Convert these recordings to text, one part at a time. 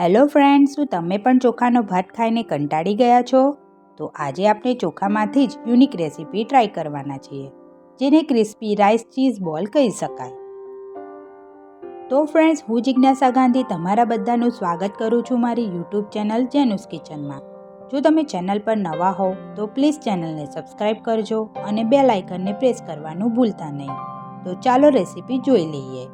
Hello friends, શું તમે પણ ચોખાનો ભાત ખાઈને કંટાળી ગયા છો? તો આજે આપણે ચોખામાંથી જ યુનિક રેસીપી ટ્રાય કરવાના છીએ, જેને ક્રિસ્પી રાઈસ ચીઝ બોલ કહી શકાય. તો ફ્રેન્ડ્સ, હું જિજ્ઞાસા ગાંધી તમારા બધાનું સ્વાગત કરું છું મારી યુટ્યુબ ચેનલ જેનુસ કિચનમાં. જો તમે ચેનલ પર નવા હોવ તો પ્લીઝ ચેનલને સબસ્ક્રાઈબ કરજો અને બે લાઇકનને પ્રેસ કરવાનું ભૂલતા નહીં. તો ચાલો રેસીપી જોઈ લઈએ.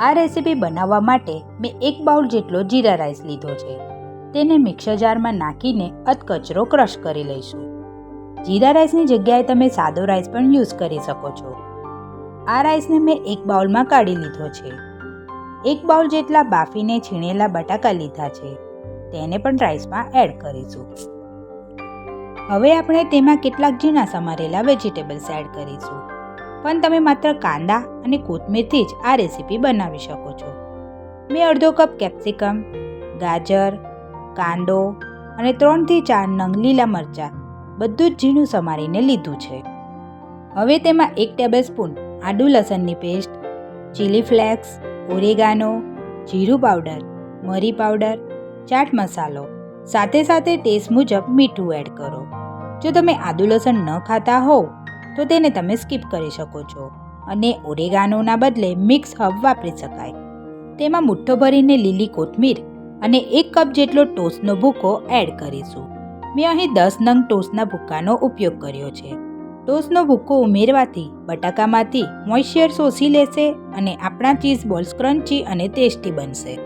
આ રેસીપી બનાવવા માટે મેં એક બાઉલ જેટલો જીરા રાઈસ લીધો છે. તેને મિક્સર જારમાં નાખીને અધકચરો ક્રશ કરી લઈશું. જીરા રાઈસની જગ્યાએ તમે સાદો રાઈસ પણ યુઝ કરી શકો છો. આ રાઈસને મેં એક બાઉલમાં કાઢી લીધો છે. એક બાઉલ જેટલા બાફીને છીણેલા બટાકા લીધા છે. તેને પણ રાઈસમાં એડ કરીશું. હવે આપણે તેમાં કેટલાક ઝીણા સમારેલા વેજીટેબલ્સ એડ કરીશું. પણ તમે માત્ર કાંદા અને કોથમીરથી જ આ રેસીપી બનાવી શકો છો. મેં અડધો કપ કેપ્સિકમ, ગાજર, કાંદો અને ત્રણથી ચાર નંગ લીલા મરચાં બધું જ ઝીણું સમારીને લીધું છે. હવે તેમાં એક ટેબલ સ્પૂન આદુ લસણની પેસ્ટ, ચીલી ફ્લેક્સ, ઓરેગાનો, જીરું પાવડર, મરી પાવડર, ચાટ મસાલો, સાથે સાથે ટેસ્ટ મુજબ મીઠું એડ કરો. જો તમે આદુ લસણ ન ખાતા હોવ તો તેને તમે સ્કીપ કરી શકો છો. અને ઓરેગાનોના બદલે મિક્સ હબ વાપરી શકાય. તેમાં મુઠ્ઠો ભરીને લીલી કોથમીર અને એક કપ જેટલો ટોસ્ટનો ભૂકો એડ કરીશું. મેં અહીં દસ નંગ ટોસ્ટના ભૂક્કાનો ઉપયોગ કર્યો છે. ટોસ્ટનો ભૂક્કો ઉમેરવાથી બટાકામાંથી મોઇશ્ચર શોષી લેશે અને આપણા ચીઝ બોલ્સ ક્રન્ચી અને ટેસ્ટી બનશે.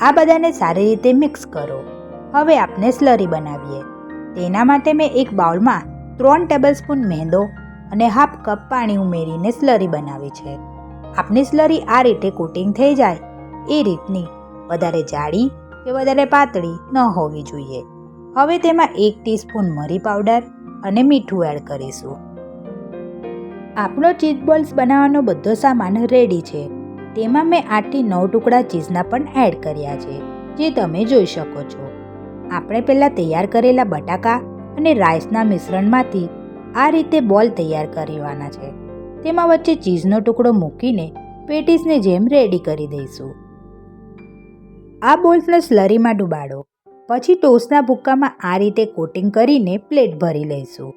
આ બધાને સારી રીતે મિક્સ કરો. હવે આપણે સ્લરી બનાવીએ. તેના માટે મેં એક બાઉલમાં ત્રણ ટેબલસ્પૂન મેંદો અને હાફ કપ પાણી ઉમેરીને સ્લરી બનાવી છે. આપની સ્લરી આ રીતે કોટિંગ થઈ જાય. એ રીતની વધારે જાડી કે વધારે પાતળી ન હોવી જોઈએ. હવે તેમાં એક ટીસ્પૂન મરી પાવડર અને મીઠું એડ કરીશું. આપણો ચીઝ બોલ્સ બનાવવાનો બધો સામાન રેડી છે. તેમાં મેં આઠથી નવ ટુકડા ચીઝના પણ એડ કર્યા છે, જે તમે જોઈ શકો છો. આપણે પહેલાં તૈયાર કરેલા બટાકા અને રાઈસના મિશ્રણમાંથી આ રીતે બોલ તૈયાર કરવાના છે. તેમાં વચ્ચે ચીઝનો ટુકડો મૂકીને પેટીસને જેમ રેડી કરી દઈશું. આ બોલ્સને સ્લરીમાં ડુબાડો. પછી ટોસ્ટના ભૂક્કામાં આ રીતે કોટિંગ કરીને પ્લેટ ભરી લઈશું.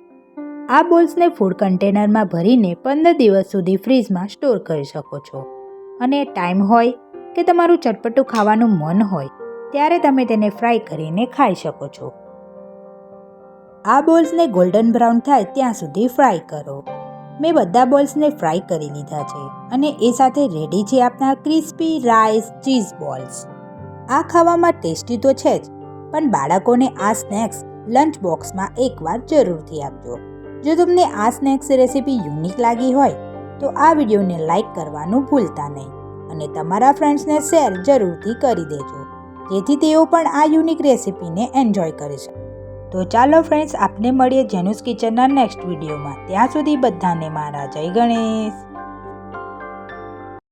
આ બોલ્સને ફૂડ કન્ટેનરમાં ભરીને પંદર દિવસ સુધી ફ્રીજમાં સ્ટોર કરી શકો છો. અને ટાઈમ હોય કે તમારું ચટપટું ખાવાનું મન હોય, ત્યારે તમે તેને ફ્રાય કરીને ખાઈ શકો છો. આ બોલ્સને ગોલ્ડન બ્રાઉન થાય ત્યાં સુધી ફ્રાય કરો. મેં બધા બોલ્સને ફ્રાય કરી લીધા છે અને એ સાથે રેડી છે આપણા ક્રિસ્પી રાઈસ ચીઝ બોલ્સ. આ ખાવામાં ટેસ્ટી તો છે જ, પણ બાળકોને આ સ્નેક્સ લંચ બોક્સમાં એકવાર જરૂરથી આપજો. જો તમને આ સ્નેક્સ રેસીપી યુનિક લાગી હોય, તો આ વિડીયોને લાઇક કરવાનું ભૂલતા નહીં અને તમારા ફ્રેન્ડ્સને શેર જરૂરથી કરી દેજો. જેથી તેઓ પણ આ યુનિક રેસીપીને એન્જોય કરી શકે. તો ચાલો ફ્રેન્ડ્સ આપને મળીએ જેનુસ કિચનના નેક્સ્ટ વિડીયોમાં ત્યાં સુધી બધાને મારા જય ગણેશ.